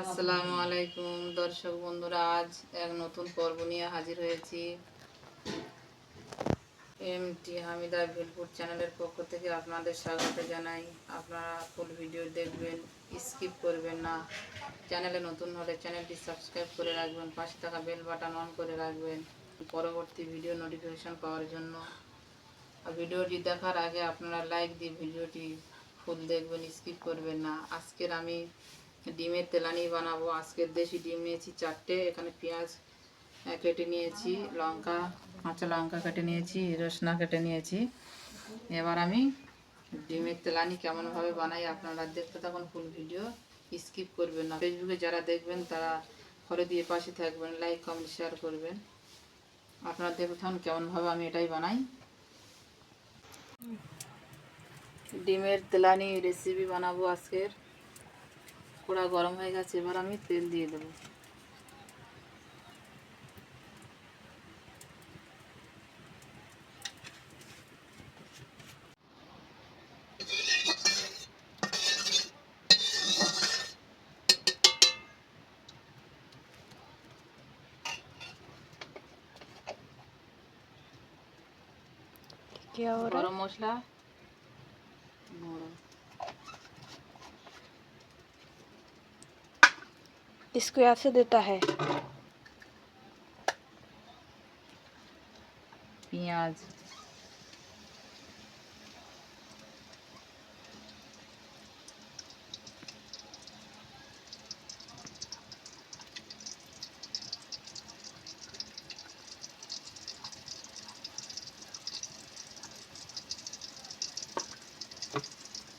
আসসালামু আলাইকুম, দর্শক বন্ধুরা, আজ এক নতুন পর্ব নিয়ে হাজির হয়েছি। এম টি হামিদা ভিলপুর চ্যানেলের পক্ষ থেকে আপনাদের স্বাগত জানাই। আপনারা ফুল ভিডিও দেখবেন, স্কিপ করবেন না। চ্যানেলে নতুন হলে চ্যানেলটি সাবস্ক্রাইব করে রাখবেন, পাশে থাকা বেল বাটন অন করে রাখবেন পরবর্তী ভিডিও নোটিফিকেশন পাওয়ার জন্য। ভিডিওটি দেখার আগে আপনারা লাইক দিয়ে ভিডিওটি ফুল দেখবেন, স্কিপ করবেন না। আজকের আমি ডিমের তেলানি বানাবো। আজকের দেশি ডিম নিয়েছি চারটে, এখানে পেঁয়াজ কেটে নিয়েছি, লঙ্কা, কাঁচা লঙ্কা কেটে নিয়েছি, রসনা কেটে নিয়েছি। এবার আমি ডিমের তেলানি কেমনভাবে বানাই আপনারা দেখতে থাকুন ফুল ভিডিও স্কিপ করবেন না। ফেসবুকে যারা দেখবেন, তারা ফলো দিয়ে পাশে থাকবেন লাইক কমেন্ট শেয়ার করবেন। আপনারা দেখতে থাকুন কেমনভাবে আমি এটাই বানাই। ডিমের তেলানি রেসিপি বানাবো আজকের। কড়া গরম হয়ে গেছে এবার আমি তেল দিয়ে দেবো। গরম মশলা है इसको ऐसे देता है পেঁয়াজ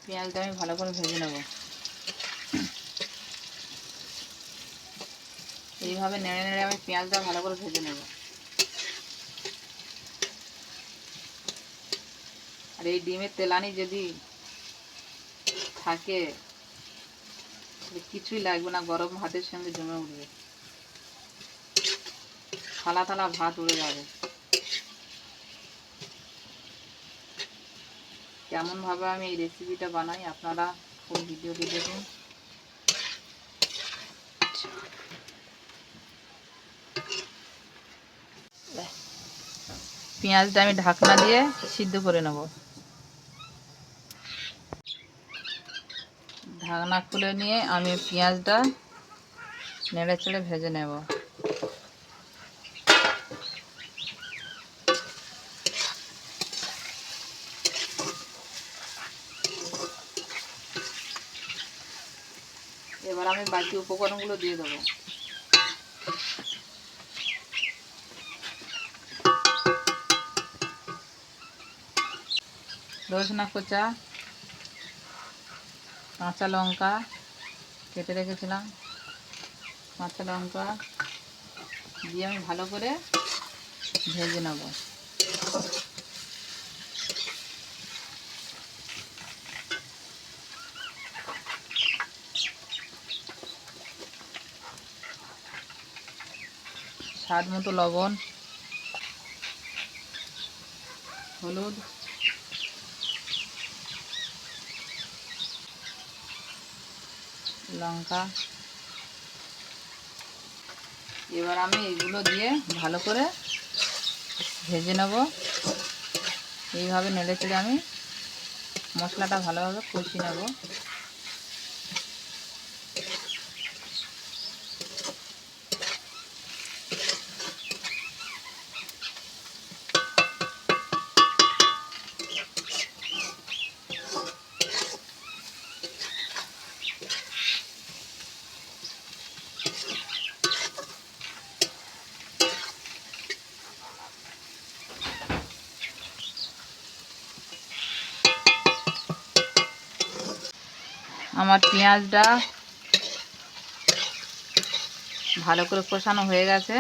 পেঁয়াজটা আমি ভালো করে ভেজে নেব এইভাবে নেড়ে নেড়ে আমি পেঁয়াজটা ভালো করে ভেজে নেব। আর এই ডিমের তেলানি যদি থাকে কিছুই লাগবে না, গরম ভাতের সঙ্গে জমে উঠবে। থালা থালা ভাত উড়ে যাবে। কেমনভাবে আমি এই রেসিপিটা বানাই, আপনারা ফুল ভিডিওটি দেখুন। পেঁয়াজটা আমি ঢাকনা দিয়ে সিদ্ধ করে নেব। ঢাকনা খুলে নিয়ে আমি পেঁয়াজটা নেড়ে চেড়ে ভেজে নেব। এবার আমি বাকি উপকরণগুলো দিয়ে দেবো। রসুনা কোচা, কাঁচা লঙ্কা কেটে রেখেছিলাম। কাঁচা লঙ্কা দিয়ে আমি ভালো করে ভেজে নেব। স্বাদ মতো লবণ, হলুদ লঙ্কা। এবার আমি এগুলো দিয়ে ভালো করে ভেজে নেব। এইভাবে নেড়ে চেড়ে আমি মশলাটা ভালোভাবে কষিয়ে নেব। আমার পেঁয়াজটা ভালো করে কষানো হয়ে গেছে।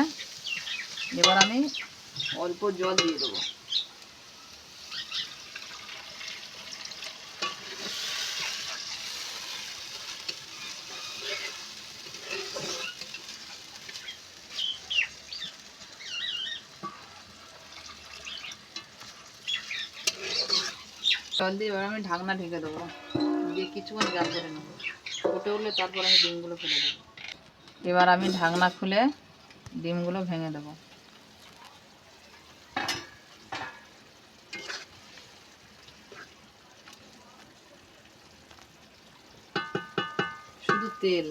এবার আমি অল্প জল দিয়ে দেবো। জল দিয়ে এবার আমি ঢাকনা ঢেকে দেবো। কিছুক্ষণ জাল করে নেব। ফুটে উঠলে তারপর আমি ডিমগুলো ফেলে দেবো। এবার আমি ঢাকনা খুলে ডিমগুলো ভেঙে দেবো। শুধু তেল।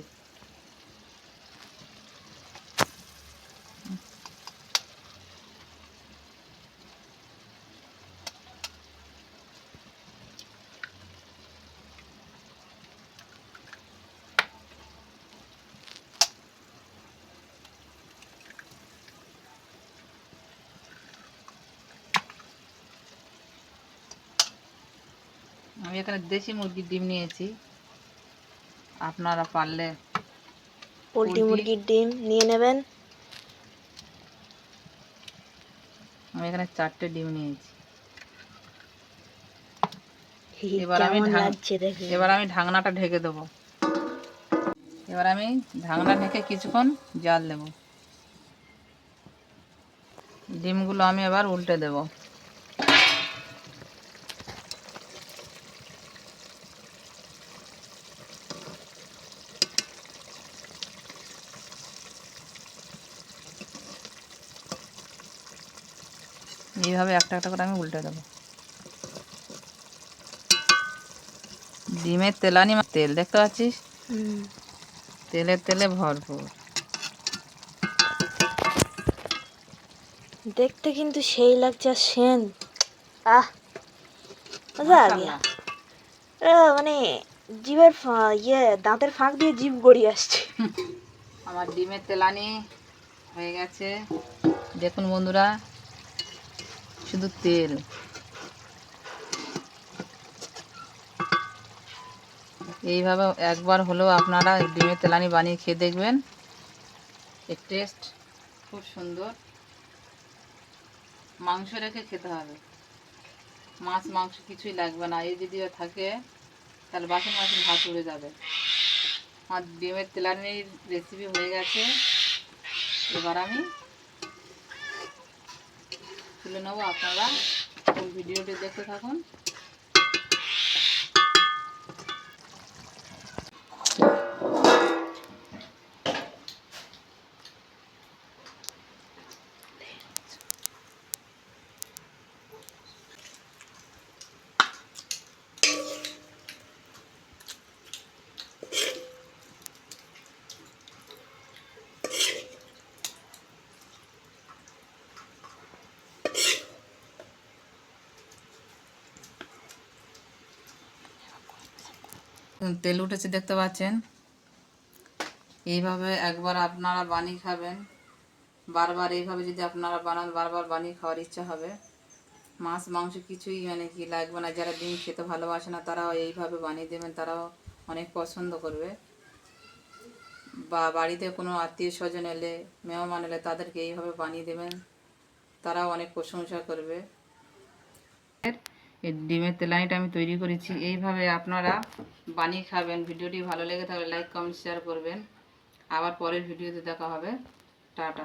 আমি এখানে দেশি মুরগির ডিম নিয়েছি। আপনারা পারলে পোলট্রি। মুরগির ডিম নিয়ে নেবেন। আমি এখানে চারটে ডিম নিয়েছি। এবার আমি এবার আমি ঢাকনাটা ঢেকে দেবো। এবার আমি ঢাকনা ঢেকে কিছুক্ষণ জাল দেব। ডিমগুলো আমি এবার উল্টে দেব। এইভাবে একটা একটা করে আমি উল্টে দেবো। ডিমের তেলানি তেল দেখতে পাচ্ছিস? হুম। তেলে তেলে ভরপুর। দেখতে কিন্তু সেই লাগছে আর সেন। আহ মজা মানে জিভের ইয়ে দাঁতের ফাঁক দিয়ে জিভ গড়িয়ে আসছে। আমার ডিমের তেলানি হয়ে গেছে। দেখুন বন্ধুরা শুধু তেল এইভাবে একবার হলেও আপনারা ডিমের তেলানি বানিয়ে খেয়ে দেখবেন। এর টেস্ট খুব সুন্দর। মাংস রেখে খেতে হবে। মাছ, মাংস কিছুই লাগবে না। এই যদি থাকে, তাহলে বাসন বাসন ভাত উড়ে যাবে। আমার ডিমের তেলানির রেসিপি হয়ে গেছে। এবার আমি তুলে নেব আপনারা। ভিডিওটি দেখতে থাকুন। তেল উঠেছে, দেখতে পাচ্ছেন? এইভাবে একবার আপনারা বানিয়ে খাবেন। বারবার এইভাবে যদি আপনারা বানান, বারবার বানিয়ে খাওয়ার ইচ্ছা হবে। মাছ, মাংস কিছুই মানে কি লাগবে না। যারা ডিম খেতে ভালোবাসে না, তারাও এইভাবে বানিয়ে দেবেন, তারাও অনেক পছন্দ করবে। বা বাড়িতে কোনো আত্মীয় স্বজন এলে, মেহমান এলে, তাদেরকে এইভাবে বানিয়ে দেবেন। তারাও অনেক প্রশংসা করবে। এই ডিমের তেলানিটা আমি তৈরি করেছি। এইভাবে আপনারা বানিয়ে খাবেন। ভিডিওটি ভালো লেগে থাকলে লাইক কমেন্ট শেয়ার করবেন। আবার পরের ভিডিওতে দেখা হবে। টাটা।